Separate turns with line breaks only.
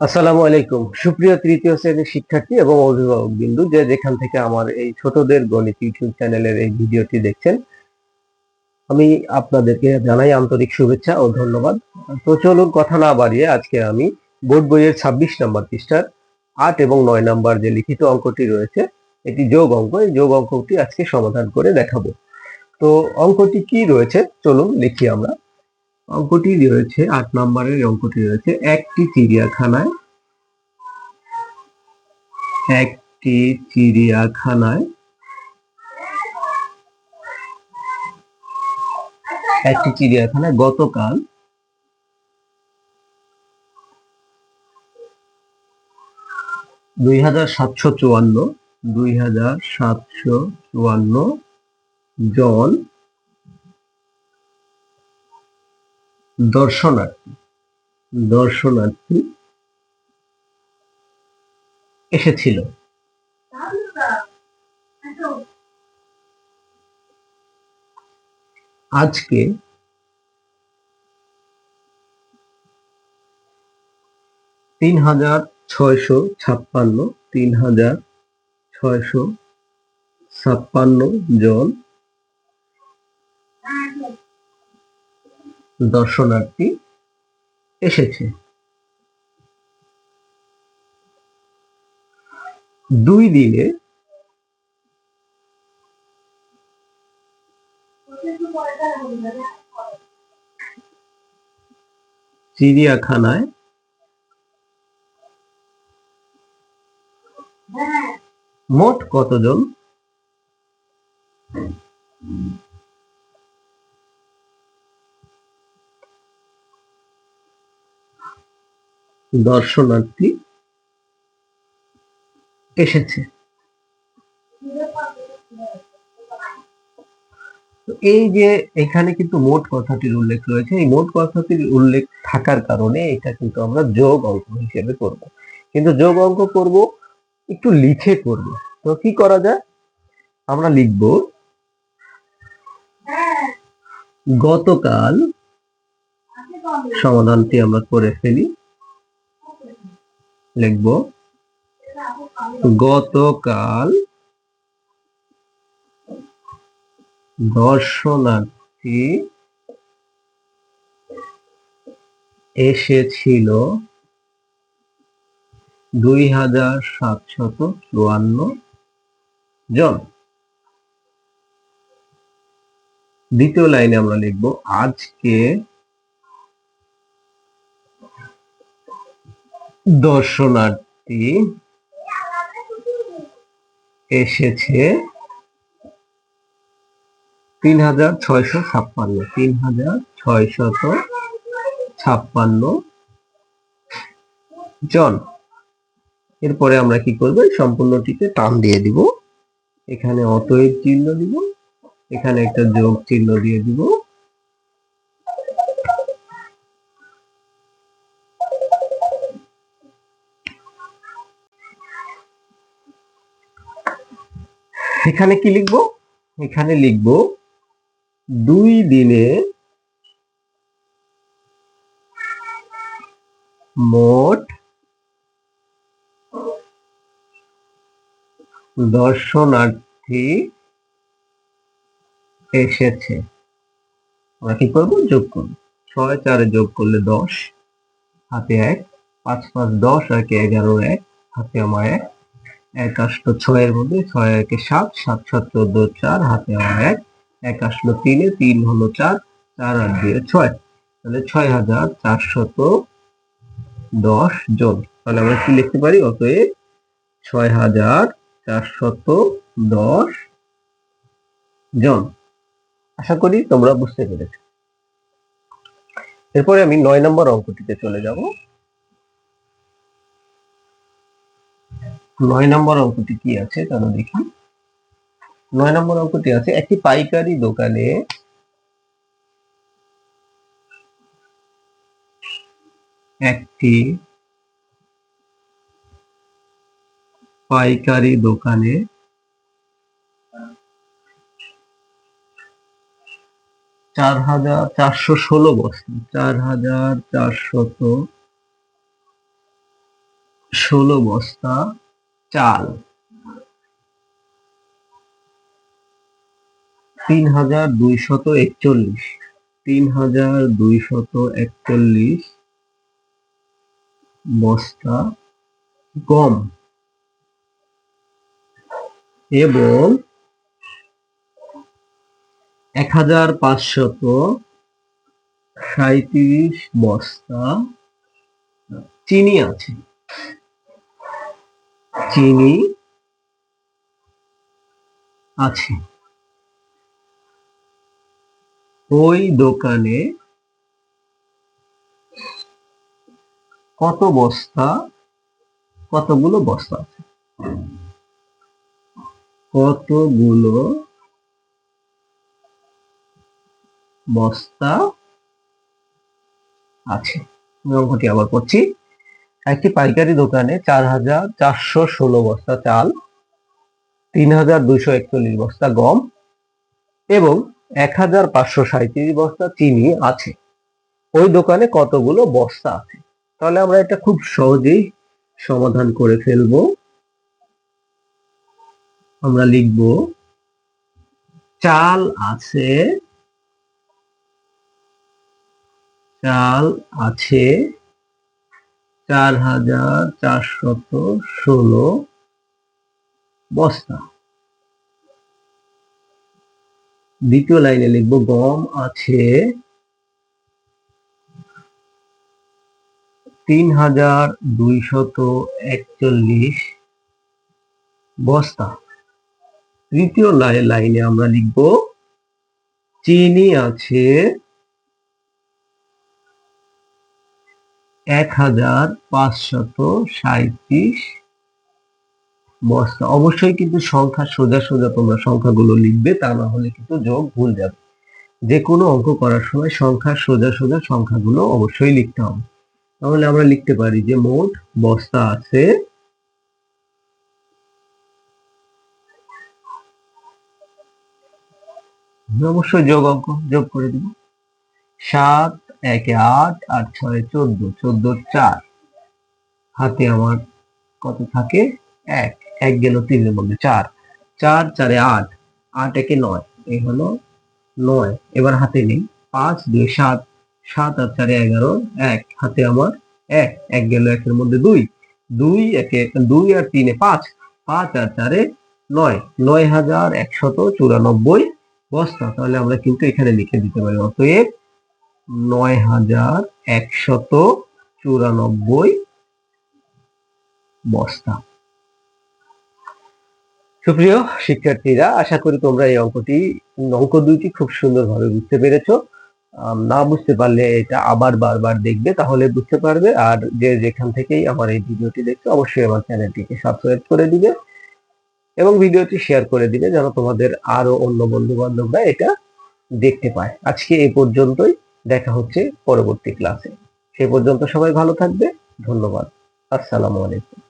আসসালামু আলাইকুম। সুপ্রিয় তৃতীয় শ্রেণির শিক্ষার্থী এবং অভিভাবক বিন্দু যে যেখান থেকে আমার এই ছোটদের গণিত ইউটিউব চ্যানেলের এই ভিডিওটি দেখছেন, আমি আপনাদেরকে জানাই আন্তরিক শুভেচ্ছা ও ধন্যবাদ। তো চলুন কথা না বাড়িয়ে আজকে আমি বোর্ড বইয়ের ছাব্বিশ নম্বর পৃষ্ঠার আট এবং নয় নম্বর যে লিখিত অঙ্কটি রয়েছে, এটি যোগ অঙ্ক। এই যোগ অঙ্কটি আজকে সমাধান করে দেখাবো। তো অঙ্কটি কি রয়েছে? চলুন লিখি আমরা। অঙ্কটি রয়েছে, আট নম্বরের অঙ্কটি রয়েছে। একটি চিড়িয়াখানায় একটি চিড়িয়াখানায় একটি চিড়িয়াখানায় গতকাল দুই হাজার সাতশো চুয়ান্ন, দুই হাজার সাতশো চুয়ান্ন জন দর্শনার্থী। দর্শনার্থী এসেছিল। আজকে তিন হাজার ছয়শো ছাপ্পান্ন তিন হাজার ছয়শো ছাপ্পান্ন জন দর্শনার্থী এসেছে। দুই দিনে চিড়িয়াখানায় মোট কতজন দর্শনার্থী এসেছে। এই যে এখানে কিন্তু মোট কথাটির উল্লেখ রয়েছে। এই মোট কথাটির উল্লেখ থাকার কারণে এটা কিন্তু আমরা যোগ অঙ্ক হিসেবে করব। কিন্তু যোগ অঙ্ক করব, একটু লিখে করব। তো কি করা যায়? আমরা লিখব, গতকাল সমাধানটি আমরা করে ফেলি। লিখব। গতকাল দর্শনার্থী এসেছিল দুই হাজার সাতশত চুয়ান্ন জন। দ্বিতীয় লাইনে আমরা লিখব আজকে দর্শনার্থী এসেছে তিন হাজার ছয়শো ছাপ্পান্ন, তিন হাজার ছয়শত ছাপ্পান্ন জন। এরপরে আমরা কি করব? সম্পূর্ণটিতে টান দিয়ে দিব। এখানে অতএব চিহ্ন দিব। এখানে একটা যোগ চিহ্ন দিয়ে দিব। এখানে কি লিখব? এখানে লিখব, দুই দিনে মোট দর্শনার্থী এসেছে। আমরা কি করব? যোগ করব। ছয়, চারে যোগ করলে দশ, হাতে এক, পাঁচ পাঁচ, দশ, আর কি, এগারো, এক, হাতে আমার এক। এক আসলো ছয়ের মধ্যে ছয় একে সাত সাত সাত, চোদ্দ, চার, হাতে আমার এক। এক আসলো তিনে তিন হলো চার চার আর দিয়ে ছয়। তাহলে ছয় হাজার চারশত দশ জন। তাহলে আমরা কি লিখতে পারি? অতএব ছয় হাজার চারশত দশ জন। আশা করি তোমরা বুঝতে পেরেছ। এরপরে আমি নয় নম্বর অঙ্কটিতে চলে যাব। নয় নম্বর অঙ্কটি কি আছে? চলো দেখি। নয় নম্বর অঙ্কটি আছে, একটি পাইকারি দোকানে একটি পাইকারি দোকানে চার হাজার চারশো ষোলো বস্তা, চার হাজার চারশত ষোলো বস্তা চাল। তিন হাজার দুইশত একচল্লিশ। তিন হাজার দুইশত একচল্লিশ বস্তা গম। এবং এক হাজার পাঁচশত সাঁত্রিশ বস্তা চিনি আছে। চিনি আছে ওই দোকানে কত বস্তা, কতগুলো বস্তা আছে? কতগুলো বস্তা আছে? অঙ্কটি আবার করছি একটি পাইকারি দোকানে চার হাজার চারশো ষোলো বস্তা চাল, তিন হাজার দুইশো একচল্লিশ বস্তা গম এবং এক হাজার পাঁচশো সাঁত্রিশ বস্তা চিনি আছে। ওই দোকানে কতগুলো বস্তা আছে? তাহলে আমরা এটা খুব সহজেই সমাধান করে ফেলব। আমরা লিখব, চাল আছে চাল আছে চার হাজার চারশত ষোলো বস্তা। দ্বিতীয় লাইনে লিখব, গম আছে তিন হাজার দুইশত একচল্লিশ বস্তা। তৃতীয় লাই- লাইনে আমরা লিখব, চিনি আছে এক হাজার পাঁচশত সাঁত্রিশ বস্তা অবশ্যই কিন্তু সংখ্যা সোজা সোজা তোমরা সংখ্যাগুলো লিখবে, তা না হলে কিন্তু যোগ ভুল যাবে। যে কোনো অঙ্ক করার সময় সংখ্যা সোজা সোজা সংখ্যাগুলো অবশ্যই লিখতে হবে। তাহলে আমরা লিখতে পারি যে মোট বস্তা আছে অবশ্যই যোগ অঙ্ক, যোগ করে দিব। সাত একে আট আট ছয় চোদ্দ চোদ্দ চার। হাতে আমার কত থাকে? এক। এক গেল তিনের মধ্যে চার। চার, চারে আট। আট একে নয়। এই হলো নয়। এবার হাতে নেই। পাঁচ, দুই, সাত। সাত আর চারে এগারো। এক। হাতে আমার এক। এক গেল একের মধ্যে দুই। দুই একে দুই আর তিনে পাঁচ। পাঁচ আর চারে নয়। নয় হাজার একশত চুরানব্বই বস্তা। তাহলে আমরা কিন্তু এখানে লিখে দিতে পারি। অতএব নয় হাজার একশত চুরানব্বই বস্তা। সুপ্রিয় শিক্ষার্থীরা, আশা করি তোমরা এই অঙ্কটি, অঙ্ক দুইটি খুব সুন্দরভাবে বুঝতে পেরেছ। না বুঝতে পারলে এটা আবার বারবার দেখবে, তাহলে বুঝতে পারবে। আর যে যেখান থেকেই আমার এই ভিডিওটি দেখছ, অবশ্যই আমার চ্যানেলটিকে সাবস্ক্রাইব করে দিবে এবং ভিডিওটি শেয়ার করে দিবে, যেন তোমাদের আরও অন্য বন্ধু বান্ধবরা এটা দেখতে পায়। আজকে এই পর্যন্তই। দেখা হচ্ছে পরবর্তী ক্লাসে সে পর্যন্ত সবাই ভালো থাকবে। ধন্যবাদ। আসসালামু আলাইকুম।